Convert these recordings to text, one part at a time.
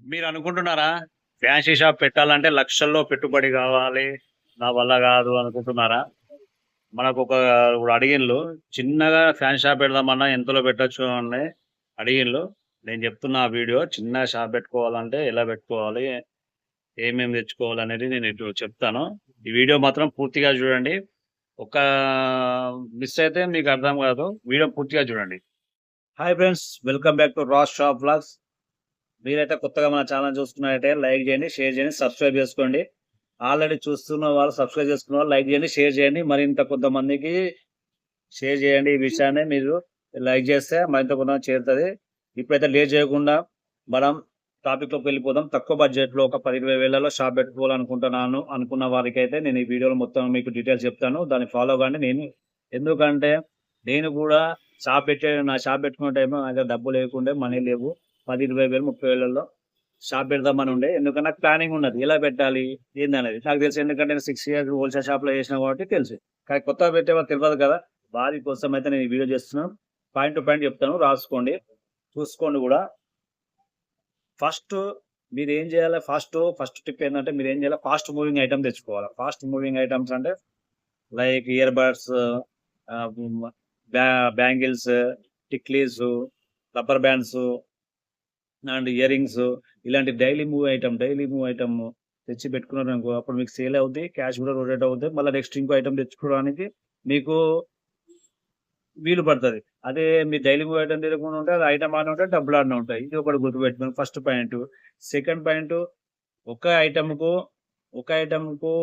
మీరు అనుకుంటున్నారా? Fancy shop పెట్టాలంటే లక్షల్లో పెట్టుబడి కావాలి. నా వల్ల కాదు అనుకుంటున్నారా? మనకు ఒక ఇప్పుడు అడిగిన్లు చిన్నగా ఫ్యాన్ షాప్ పెడదామన్నా ఎంతలో పెట్టచ్చు అని అడిగిన్లు నేను చెప్తున్న ఆ వీడియో చిన్న షాప్ పెట్టుకోవాలంటే ఎలా పెట్టుకోవాలి? ఏమేమి తెచ్చుకోవాలి అనేది నేను ఇటు చెప్తాను. ఈ వీడియో మాత్రం పూర్తిగా చూడండి. ఒక మిస్ అయితే మీకు అర్థం కాదు. వీడియో పూర్తిగా చూడండి. Hi friends welcome back to Ras shop blogs మీరైతే కొత్తగా మన ఛానల్ చూస్తున్నట్టయితే లైక్ చేయండి షేర్ చేయండి సబ్స్క్రైబ్ చేసుకోండి. ఆల్రెడీ చూస్తున్న వాళ్ళు సబ్స్క్రైబ్ చేసుకున్న వాళ్ళు లైక్ చేయండి షేర్ చేయండి. మరింత కొంతమందికి షేర్ చేయండి ఈ విషయాన్ని మీరు లైక్ చేస్తే మరింత కొంతమంది చేరుతుంది. ఇప్పుడైతే లేట్ చేయకుండా మనం టాపిక్లోకి వెళ్ళిపోదాం. తక్కువ బడ్జెట్లో ఒక పది ఇరవై వేలలో షాప్ పెట్టుకోవాలనుకుంటున్నాను అనుకున్న వారికి అయితే నేను ఈ వీడియోలో మొత్తం మీకు డీటెయిల్స్ చెప్తాను. దాన్ని ఫాలో కానీ నేను ఎందుకంటే నేను కూడా షాప్ పెట్టే నా షాప్ పెట్టుకున్న టైం నా డబ్బు లేకుండే మనీ లేవు. పది ఇరవై వేలు ముప్పై వేలలో షాప్ పెడదామని ఉండే ఎందుకంటే నాకు ప్లానింగ్ ఉన్నది. ఎలా పెట్టాలి? ఏంది అనేది నాకు తెలుసు ఎందుకంటే నేను సిక్స్ ఇయర్స్ హోల్సేల్ షాప్లో చేసిన కాబట్టి తెలుసు. కానీ కొత్తగా పెట్టేవారు తెలియదు కదా. వారి కోసం అయితే నేను వీడియో చేస్తున్నాను. పాయింట్ టు పాయింట్ చెప్తాను. రాసుకోండి. చూసుకోండి కూడా. ఫస్ట్ మీరు ఏం చేయాలి? ఫస్ట్ ఫస్ట్ టిప్ ఏంటంటే మీరు ఏం చేయాలి? ఫాస్ట్ మూవింగ్ ఐటమ్ తెచ్చుకోవాలి. ఫాస్ట్ మూవింగ్ ఐటమ్స్ అంటే like ear buds bangles tiklis rubber bands and earrings ఇలాంటి daily move item daily move item తెచ్చి పెట్టుకున్నారు అనుకో అప్పుడు మీకు సేల్ అవుద్ది క్యాష్ కూడా రొటేట్ అవుతుంది మళ్ళీ నెక్స్ట్ ఇంకో ఐటమ్ తెచ్చుకోవడానికి మీకు వీలు పడుతుంది. అదే మీ డైలీ మూవ్ ఐటమ్ తెలియకుండా ఉంటే అది ఐటమ్ ఆడిన ఉంటాయి డబ్బులు ఆడిన ఉంటాయి. ఇది ఒకటి గుర్తుపెట్టుకుని ఫస్ట్ పాయింట్. సెకండ్ పాయింట్ ఒక ఐటమ్కు ఒక ఐటమ్కు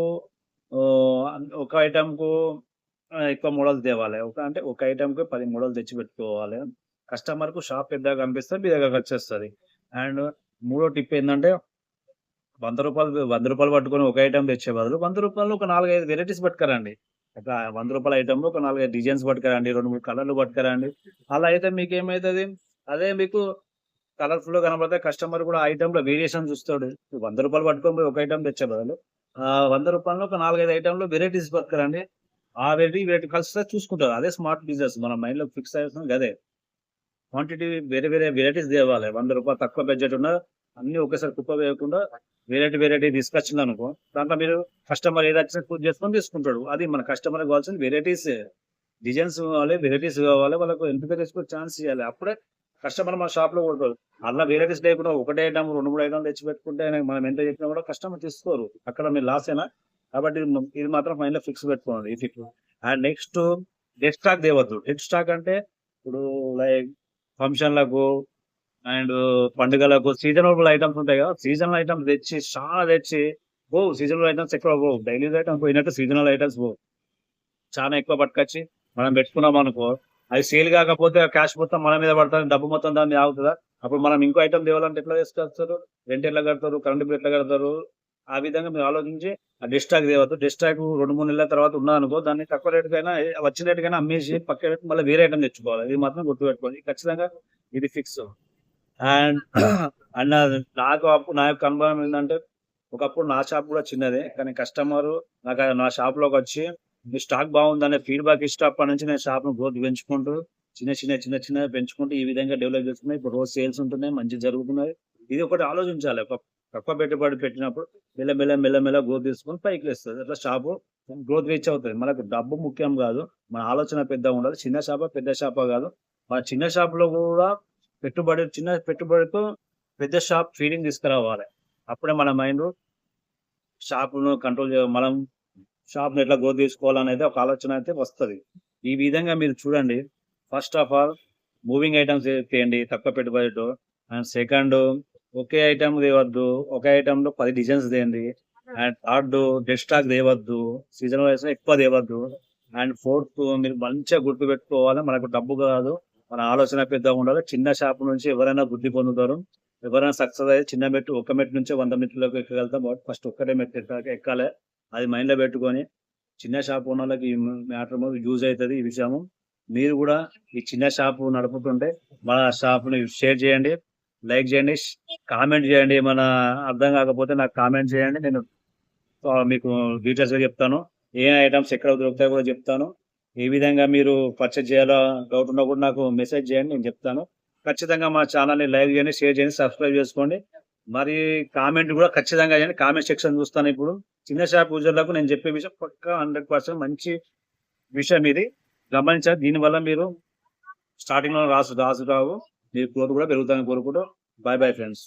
ఒక ఐటమ్కు ఎక్కువ మోడల్ తేవాలి. ఒక అంటే ఒక ఐటమ్కి పది మోడల్ తెచ్చి పెట్టుకోవాలి కస్టమర్కు షాప్ పెద్దగా కనిపిస్తే మీ దగ్గరకు వచ్చేస్తుంది. అండ్ మూడో టిప్ ఏంటంటే వంద రూపాయలు వంద రూపాయలు పట్టుకొని ఒక ఐటమ్ తెచ్చే బదులు వంద రూపాయలు ఒక నాలుగైదు వెరైటీస్ పట్టుకురండి. ఒక వంద రూపాయల ఐటమ్ ఒక నాలుగైదు డిజైన్స్ పట్టుకురండి రెండు మూడు కలర్లు పట్టుకురండి. అలా అయితే మీకు ఏమవుతుంది అదే మీకు కలర్ఫుల్గా కనబడితే కస్టమర్ కూడా ఐటమ్ వేరియేషన్ చూస్తాడు. వంద రూపాయలు పట్టుకొని ఒక ఐటమ్ తెచ్చే బదులు ఆ వంద రూపాయలు ఒక నాలుగైదు ఐటమ్లో వెరైటీస్ పట్టుకురండి. ఆ వెరైటీ వెరైటీ కలిసి చూసుకుంటారు. అదే స్మార్ట్ బిజినెస్ మన మైండ్లో ఫిక్స్ అవుతుంది అదే. క్వాంటిటీ వేరే వేరే వెరైటీస్ తేవాలి. వంద రూపాయలు తక్కువ బడ్జెట్ ఉన్న అన్ని ఒకేసారి కుప్ప వేయకుండా వెరైటీ వెరైటీ తీసుకొచ్చింది అనుకో దాంట్లో మీరు కస్టమర్ ఏది వచ్చినా పూజ చేసుకొని తీసుకుంటాడు. అది మన కస్టమర్ కావాల్సిన వెరైటీస్ డిజైన్స్ కావాలి వెరైటీస్ కావాలి వాళ్ళకు ఎంపిక చేసుకునే ఛాన్స్ ఇవ్వాలి. అప్పుడే కస్టమర్ మన షాప్లో కొడతారు అలా వెరైటీస్ లేకుండా ఒకటే ఐటమ్ రెండు మూడు ఐటమ్ తెచ్చి పెట్టుకుంటే మనం ఎంత చెప్పినా కూడా కస్టమర్ తీసుకోరు. అక్కడ మీరు లాస్ అయినా కాబట్టి ఇది- మాత్రం మైండ్లో ఫిక్స్ పెట్టుకోండి ఈ fix and next dead stock దేవద్దు dead stock అంటే ఇప్పుడు లైక్ ఫంక్షన్లకు అండ్ పండుగలకు సీజనబుల్ ఐటమ్స్ ఉంటాయి కదా సీజనల్ ఐటమ్స్ తెచ్చి చాలా తెచ్చి ఓ సీజనల్ ఐటమ్స్ ఎక్కువ పో డైలీ ఐటమ్స్ పోయినట్టు సీజనల్ ఐటమ్స్ పో చాలా ఎక్కువ పట్టుకొచ్చి మనం పెట్టుకున్నాం అనుకో అది సేల్ కాకపోతే క్యాష్ మొత్తం మన మీద పడుతుంది డబ్బు మొత్తం దాని ఆగుతుందా? అప్పుడు మనం ఇంకో ఐటమ్ తేవాలంటే ఎట్లా తీసుకొస్తారు? రెంట్ ఎట్లా కడతారు? కరెంట్ బిల్ ఎట్లా కడతారు? ఆ విధంగా మీరు ఆలోచించి ఆ డిస్టాక్ తేవద్దు డిస్టాక్ రెండు మూడు నెలల తర్వాత ఉన్నదనుకో దాన్ని తక్కువ రేటుకైనా వచ్చిన రేటుకైనా అమ్మేసి పక్క రేటు మళ్ళీ వేరే ఐటమ్ తెచ్చుకోవాలి. ఇది మాత్రం గుర్తుపెట్టుకోవాలి ఖచ్చితంగా ఇది ఫిక్స్. అండ్ అండ్ నాకు అప్పుడు నా యొక్క అనుభవం ఏంటంటే ఒకప్పుడు నా షాప్ కూడా చిన్నదే కానీ కస్టమర్ నాకు నా షాప్లోకి వచ్చి మీ స్టాక్ బాగుందనే ఫీడ్బ్యాక్ ఇష్ట అప్పటి నుంచి నేను షాప్ను గ్రోత్ పెంచుకుంటూ చిన్న చిన్న చిన్న చిన్న పెంచుకుంటూ ఈ విధంగా డెవలప్ చేస్తున్నాయి ఇప్పుడు రోజు సేల్స్ ఉంటున్నాయి మంచి జరుగుతున్నాయి. ఇది ఒకటి ఆలోచించాలి. ఒక తక్కువ పెట్టుబడి పెట్టినప్పుడు మెల్ల మెల్ల మెల్ల మెల్ల గ్రోత్ తీసుకొని పైకి లేస్తుంది. అట్లా షాపు గ్రోత్ రీచ్ అవుతుంది. మనకు డబ్బు ముఖ్యం కాదు. మన ఆలోచన పెద్దగా ఉండాలి. చిన్న షాప పెద్ద షాప కాదు. మన చిన్న షాపులో కూడా పెట్టుబడి చిన్న పెట్టుబడితో పెద్ద షాప్ ఫీలింగ్ తీసుకురావాలి. అప్పుడే మన మైండ్ షాపును కంట్రోల్ చే మనం షాప్ను ఎట్లా గ్రోత్ తీసుకోవాలనేది ఒక ఆలోచన అయితే వస్తుంది. ఈ విధంగా మీరు చూడండి. First of all moving items చేయండి. తక్కువ పెట్టుబడితో. అండ్ సెకండ్ ఒకే ఐటమ్ తేవద్దు ఒకే ఐటమ్లో పది డిజైన్స్ తేయండి. అండ్ థర్డ్ డెడ్ స్టాక్ తేవద్దు సీజన్ వైస్ ఎక్కువ తేవద్దు. అండ్ ఫోర్త్ మీరు మంచిగా గుర్తు పెట్టుకోవాలి? మనకు డబ్బు కాదు. మన ఆలోచన పెద్దగా ఉండాలి. చిన్న షాప్ నుంచి ఎవరైనా బుద్ధి పొందుతారు. ఎవరైనా సక్సెస్ అయితే చిన్న మెట్టు ఒక మెట్టు నుంచి వంద మెట్లలోకి ఎక్కగలుగుతాం. బట్ ఫస్ట్ ఒక్కటే మెట్టు ఎక్కాలి ఎక్కాలి. అది మైండ్లో పెట్టుకొని చిన్న షాప్ ఉన్న వాళ్ళకి ఈ మ్యాటర్ యూజ్ అవుతుంది ఈ విషయము. మీరు కూడా ఈ చిన్న షాప్ నడుపుతుంటే మన షాప్ని షేర్ చేయండి. లైక్ చేయండి కామెంట్ చేయండి మన అర్థం కాకపోతే నాకు కామెంట్ చేయండి నేను మీకు డీటెయిల్స్గా చెప్తాను. ఏ ఐటమ్స్ ఎక్కడ దొరుకుతాయో కూడా చెప్తాను. ఏ విధంగా మీరు పర్చేజ్ చేయాలో డౌట్ ఉన్నా కూడా నాకు మెసేజ్ చేయండి నేను చెప్తాను. ఖచ్చితంగా మా ఛానల్ని లైక్ చేయండి షేర్ చేయండి సబ్స్క్రైబ్ చేసుకోండి. మరి కామెంట్ కూడా ఖచ్చితంగా చేయండి. కామెంట్ సెక్షన్ చూస్తాను ఇప్పుడు. చిన్న షాప్ యూజర్లకు నేను చెప్పే విషయం పక్కా హండ్రెడ్ పర్సెంట్ మంచి విషయం ఇది. గమనించాలి. దీనివల్ల మీరు స్టార్టింగ్లో రాసు రాసు రావు మీ గ్రోత్ కూడా పెరుగుతామని కోరుకుంటూ బాయ్ బాయ్ ఫ్రెండ్స్